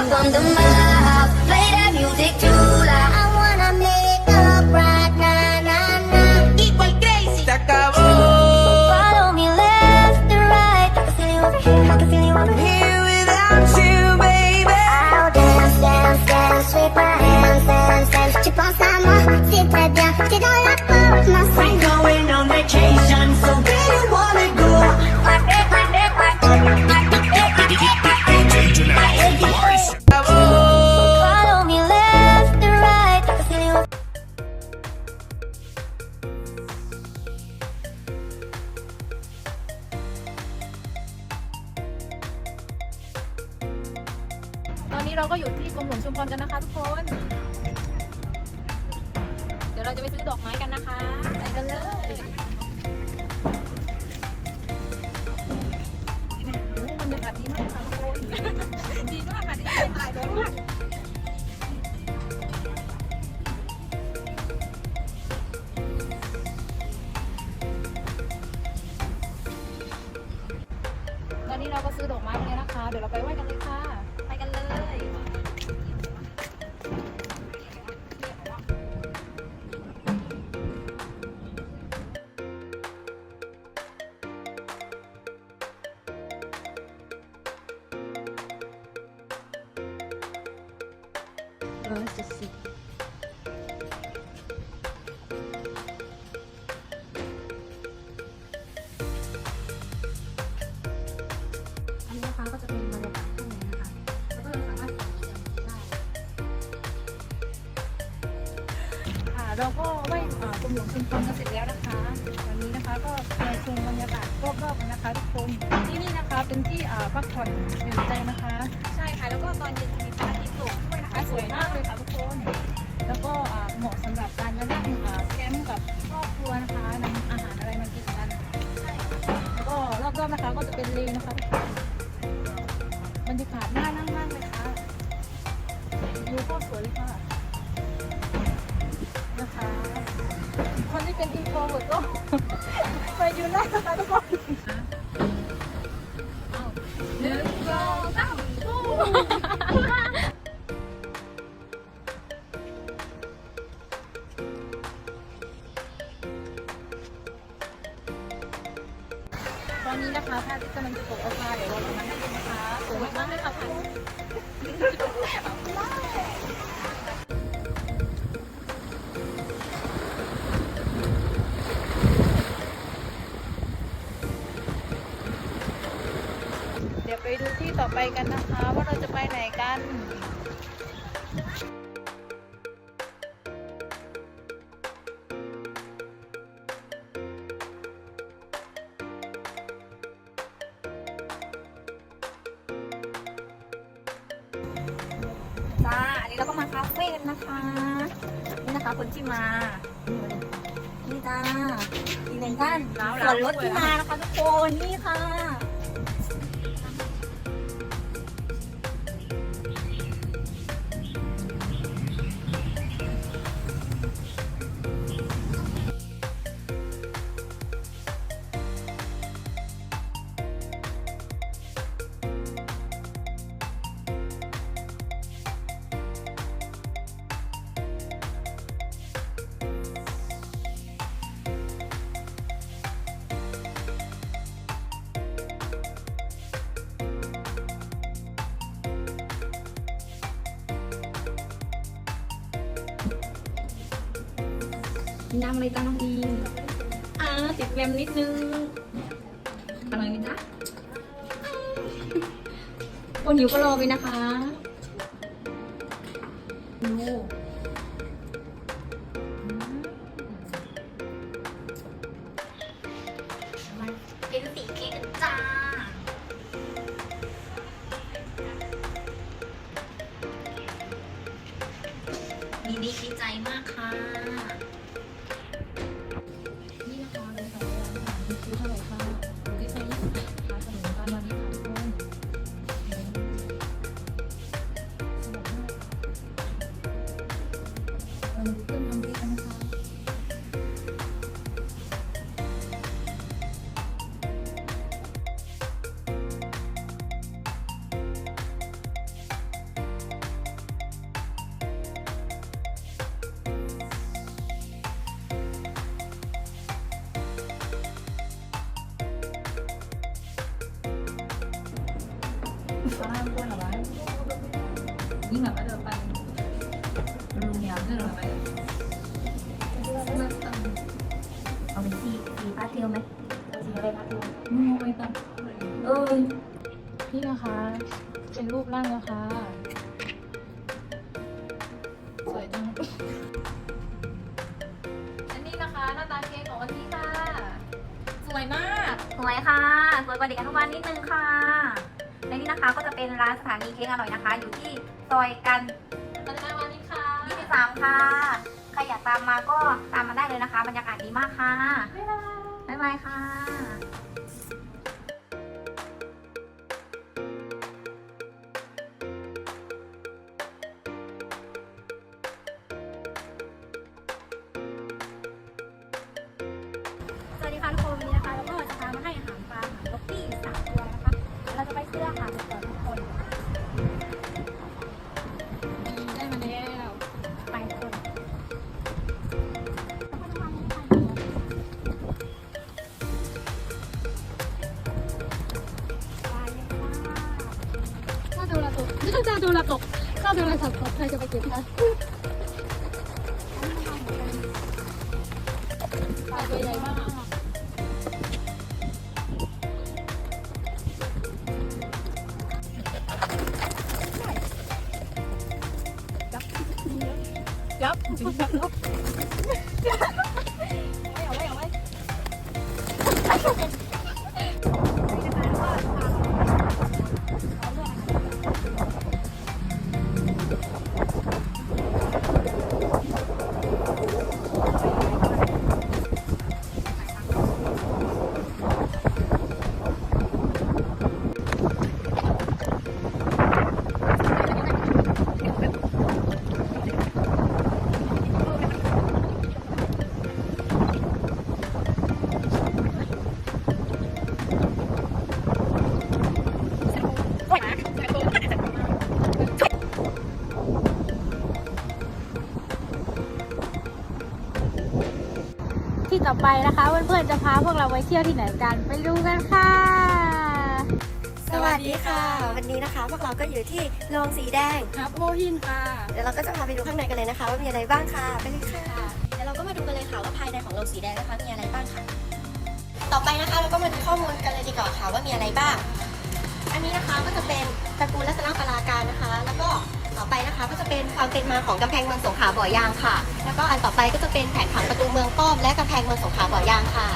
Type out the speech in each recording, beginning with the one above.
up on the man. ตอนนี้เราก็ซื้อดอกไม้ไปเลยนะคะ เดี๋ยวเราไปไหว้กันเลยค่ะ ไปกันเลยอัน เราก็ไหว้อ่ากรมหลวงชุมพรกันเสร็จแล้วนะคะ วันนี้นะคะก็มาชมบรรยากาศรอบๆกันนะคะทุกคนที่นี่นะคะเป็นที่อ่าพักผ่อนหย่อนใจนะคะ ใช่ค่ะ แล้วก็ตอนเย็นจะมีพระอาทิตย์ตกด้วยนะคะ สวยมากเลยค่ะทุกคน แล้วก็อ่าเหมาะสำหรับการมานั่งอ่าแคมป์กับครอบครัวนะคะนำอาหารอะไรมากินกันใช่แล้วก็รอบๆนะคะก็จะเป็นเลนนะคะทุกคนบรรยากาศน่านั่งมากเลยค่ะวิวโคตรสวยเลยค่ะนะคะ คนที่เป็นอิ ไปกันนะคะ ว่าเราจะไปไหนกันจ้าอันนี้เราก็มาคาเฟ่กันนะคะ นี่นะคะคนที่มา นี่จ้าอีกหนึ่งท่านส่วนรถที่มานะคะทุกคน นี่ค่ะ น้ำอะไรจ้าน้องดีมอ่าติดแวมนิดนึงอร่อยไหมจ๊ะคนหิวก็รอไปนะคะ ตอนแรกพูดเหรอวะยิ่งแบบว่าเดินไปรุนแรงขึ้นเลยไปเอาเป็นสีสีพาสเทลไหมเอาสีอะไรพาสเทลมึงไปตัดเออนี่นะคะ เป็นรูปร่างนะคะ สวยจัง อันนี้นะคะหน้าตาเค้กของวันนี้ค่ะ สวยมาก สวยค่ะ สวยกว่าเด็กอนุบาลนิดนึงค่ะ ในนี้นะคะก็จะเป็นร้านสถานีเค้กอร่อยนะคะ อยู่ที่ซอยกันปัจจุบันวันนี้ค่ะ23ค่ะใครอยากตามมาก็ตามมาได้เลยนะคะ บรรยากาศดีมากค่ะ บ๊ายบาย บ๊ายบายค่ะ ระตกถ้าโดนระตกถ้าโดนระตกใครจะไปเก็บคะปลาตัวใหญ่มากยับจริงจังเนาะไม่เอาไม่เอาไม่ นะคะเพื่อนๆจะพาพวกเราไปเที่ยวที่ไหนกันไปดูกันค่ะ สวัสดีค่ะ วันนี้นะคะ พวกเราก็อยู่ที่โรงสีแดง ครับโมหินค่ะเดี๋ยวเราก็จะพาไปดูข้างในกันเลยนะคะ ว่ามีอะไรบ้างค่ะไปเลยค่ะเดี๋ยวเราก็มาดูกันเลยค่ะว่าภายในของโรงสีแดงนะคะมีอะไรบ้างค่ะต่อไปนะคะเราก็มาดูข้อมูลกันเลยดีกว่าค่ะว่ามีอะไรบ้าง อันนี้นะคะก็จะเป็นตระกูลลักษณะปราการนะคะ แล้วก็ ต่อไปนะคะ ก็จะเป็นความเป็นมาของกำแพงเมืองสงขลาบ่อยางค่ะ แล้วก็อันต่อไปก็จะเป็นแผนผังประตูเมืองป้อมและกำแพงเมืองสงขลาบ่อยางค่ะ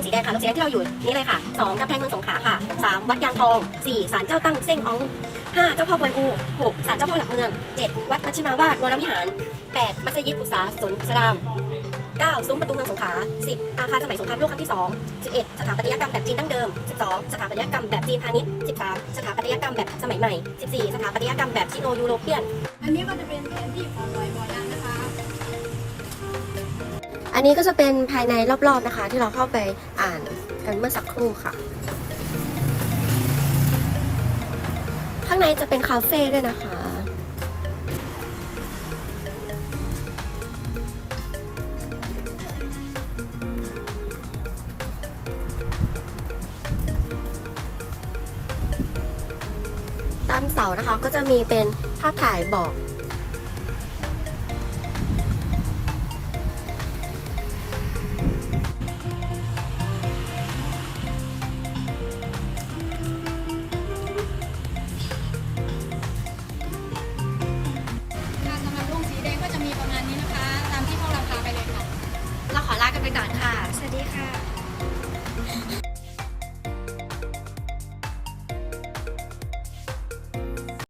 นแรกนะคะก็จะเป็นโรงสีแดงค่ะโรงสีแดงที่เราอยู่นี่เลยค่ะสองกำแพงเมืองสงขลาค่ะสามวัดยางทองสี่ศาลเจ้าตั้งเส้งอองห้าเจ้าพ่อกวนอูหกศาลเจ้าพ่อหลักเมืองเจ็ดวัดมัชฌิมาวาดวรวิหารแปดมัสยิดอุษาสนสลามเก้าซุ้มประตูเมืองสงขลาสิบอาคารสมัยสงครามโลกครั้งที่สองสิบเอ็ดสถาปัตยกรรมแบบจีนดั้งเดิมสิบสองสถาปัตยกรรมแบบจีนพาณิชย์สิบสามสถาปัตยกรรมแบบสมัยใหม่สิบสี่สถาปัตยกรรมแบบชิโนยูโรเปียน อันนี้ก็จะเป็นแผนที่ของรอยบอยนะ อันนี้ก็จะเป็นภายในรอบๆนะคะ ที่เราเข้าไปอ่านกันเมื่อสักครู่ค่ะ ข้างในจะเป็นคาเฟ่ด้วยนะคะ ตามเสานะคะก็จะมีเป็นภาพถ่ายบอก